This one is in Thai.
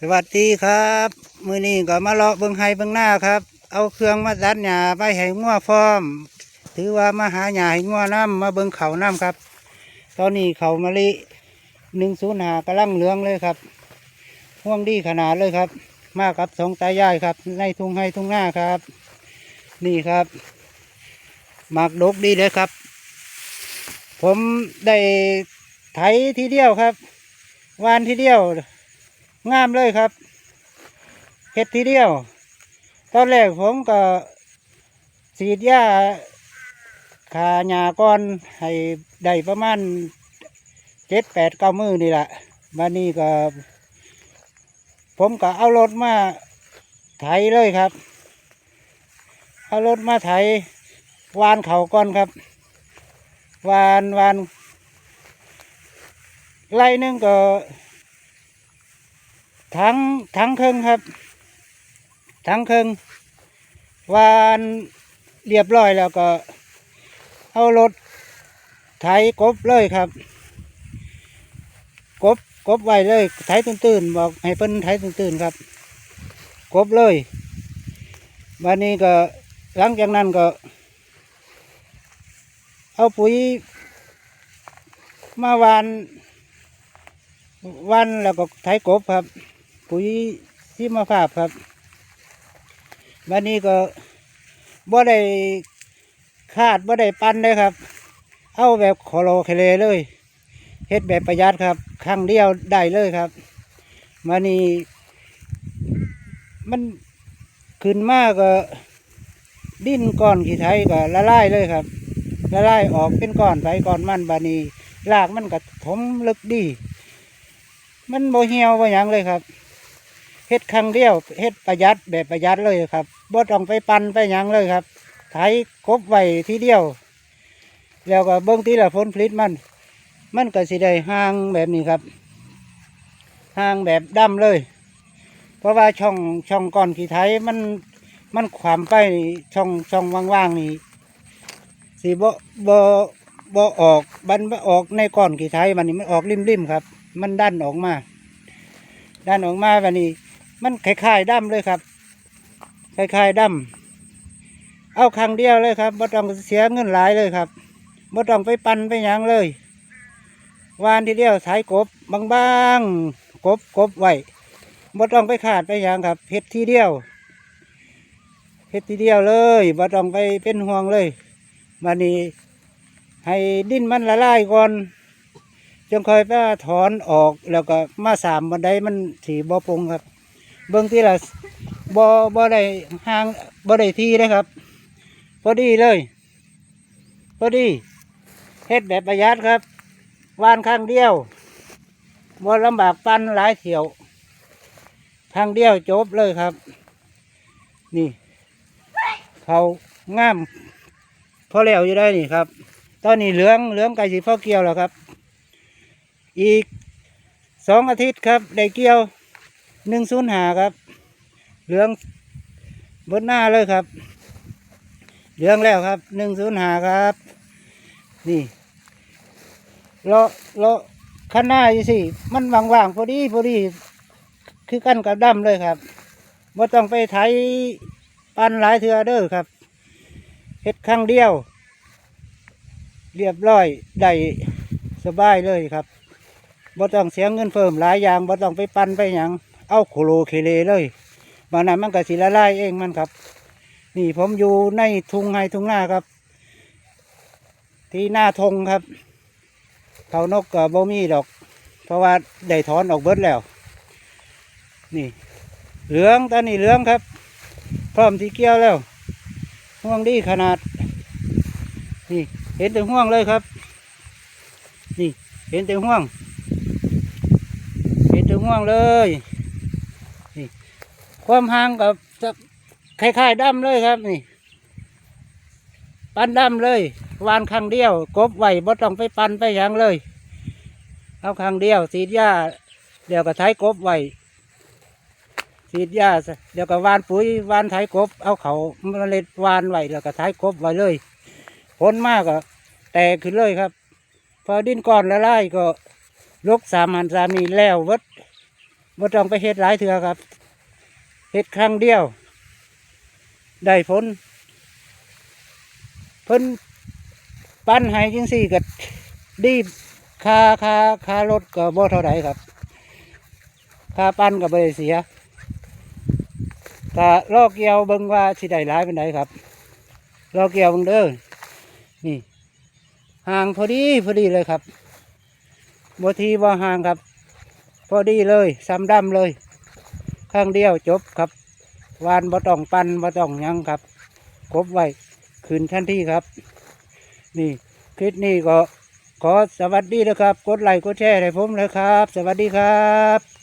สวัสดีครับ มือนี้ก็มาเลาะเบิงไฮเบิงหน้าครับ เอาเครื่องมาดัดหญ้าไปให้งัวพร้อม ถือว่ามาหาหญ้าให้งัวน้ำมาเบิงเขาน้ำครับ ตอนนี้เขามะลิหนึ่งศูนย์หากระลังเหลืองเลยครับห่วงดีขนาดเลยครับ มากับสองตายายครับ ในทุ่งไฮทุ่งหน้าครับ นี่ครับหมากดกดีเลยครับ ผมได้ไถทีเดียวครับวานทีเดียว งามเลยครับเฮ็ดทีเดียว ตอนแรกผมก็สีดยาขาหญ้าก่อนให้ได้ประมาณเจ็ดแปดเก้ามือนี่แหละมานี่ก็ ผมก็เอารถมาไถเลยครับ เอารถมาไถวานเขาก่อนครับ วานวานไล่หนึงก็ ทั้งทั้งเครึ่องครับ ทั้งเครึ่องวานเรียบร้อยแล้วก็ เอารถไถกบเลยครับกบกบไว้เลยไถตื่นๆบอกให้เพิ่นไถตื่นๆครับกบเลยวันนี้ก็หลังจากนั้นก็ เอาปุ๋ยมาวานวันแล้วก็ไถกบครับ ปุ๋ยที่มาภาพครับวันนี้ก็บ่ได้คาดบ่ได้ปั้นเลยครับ เอาแบบขอโลเคเลเลยเฮ็ดแบบประหยัดครับครั้งเดียวได้เลยครับวันนี้มันขึ้นมากก็ ดิ้นก้อนขี้ไทยก็ละลายเลยครับ ละลายออกเป็นก้อนไปก้อนมันบานี้รากมันก็ถมลึกดี มันโบเหี่ยวบ่หยังเลยครับ เฮ็ดครั้งเดียวเฮ็ดประหยัดแบบประหยัดเลยครับบ่ต้องไปปั่นไปหยังเลยครับไถกบไว้ทีเดียว แล้วก็เบิ่งทีละผลผลิตมัน มันก็สิได้ห่างแบบนี้ครับห่างแบบดำเลย เพราะว่าช่องช่องก้อนขี้ไถมันมันขวามไปช่องช่องว่างๆนี่สิบ่บ่บ่ออกบันบ่ออกในก้อนขี้ไถมันนี่มันออกริมๆครับ มันดันออกมาดันออกมาวันนี้ มันคล้ายๆดำเลยครับคล้ายๆดำเอาครั้งเดียวเลยครับบ่ต้องเสียเงินหลายเลยครับบ่ต้องไปปั่นไปหยังเลยวานทีเดียวสายกบบางๆกบกบไว้บ่ต้องไปขาดไปหยังครับเฮ็ดทีเดียวเฮ็ดทีเดียวเลยบ่ต้องไปเป็นห่วงเลยวันนี้ให้ดินมันละลายก่อนจงคอยไปถอนออกแล้วก็มาสามบันไดมันถีบ่ปงครับ เบื้องที่ละบ่บ่ได้ห่างบ่ได้ที่เลยครับพอดีเลยพอดีเฮ็ดแบบประหยัดครับวานข้างเดียวบ่ลำบากปั้นหลายเที่ยวข้างเดียวจบเลยครับ นี่เขาง่ามพอแล้วอยู่ได้นี่ครับ ตอนนี้เหลืองเหลืองไก่สีพ่อเกี่ยวแล้วครับ อีกสองอาทิตย์ครับได้เกี่ยว หนึ่งศูนย์หาครับ เหลืองบนหน้าเลยครับ เหลืองแล้วครับหนึ่งศูนย์หาครับ นี่เลาะเลาะข้างหน้าสิมันว่างๆพอดีพอดี คือกันกับดำเลยครับไม่ต้องไปไถปันหลายเทือเด้อครับเฮ็ดครั้งเดียว เรียบร้อยได้สบายเลยครับบ่ต้องเสียเงินเพิ่มหลายอย่างบ่ต้องไปปันไปหยัง เอาโคโลเคเลเลยบางนั้นมันก็สิละลายเองมันครับ นี่ผมอยู่ในทุ่งไฮทุ่งนาครับ ที่หน้าทงครับเขานกก็บ่มีดอก เพราะว่าได้ถอนออกเบิดแล้ว นี่เหลืองตอนนี้เหลืองครับ พร้อมที่เกี่ยวแล้ว ห่วงดีขนาด นี่เห็นแต่ห่วงเลยครับ นี่เห็นแต่ห่วง เห็นแต่ห่วงเลย ความห่างกับคล้ายๆดำเลยครับนี่ ปั้นดำเลยวานครั้งเดียว กบไหวบ่ต้องไปปั้นไปยังเลย เอาครั้งเดียวสีดยาเดี๋ยวก็ไถกบไหวสีดยาซะเดี๋ยวก็วานปุ๋ยวานไถกบ เอาเขาเมล็ดวานไหวแล้วก็ไถกบไว้เลยผลมากก็แตกขึ้นเลยครับ พอดินก้อนละลายก็ลกสามันสามีแล้ววิดบ่ต้องไปเฮ็ดหลายเถื่อครับ เฮ็ดครั้งเดียว ได้ผลเพิ่นปั้นให้จังสี่ก็ดีค่าค่าค่ารถก็บ่เท่าไหร่ครับค่าปั้นก็บ่ได้เสียก็ลอกเกี่ยวเบิ่งว่าสิได้หลายเป็นไดครับลอกเกี่ยวเบิ่งเด้อนี่ห่างพอดีพอดีเลยครับบ่ทีบ่ห่างครับ พอดีเลยซ้ำดำเลย ข้างเดียวจบครับ วานบ่ต้องปั้นบ่ต้องยังครับกบไว้คืนทันทีครับ นี่คลิปนี้ก็ขอสวัสดีนะครับ กดไลค์กดแชร์ให้ผมเลยครับ สวัสดีครับ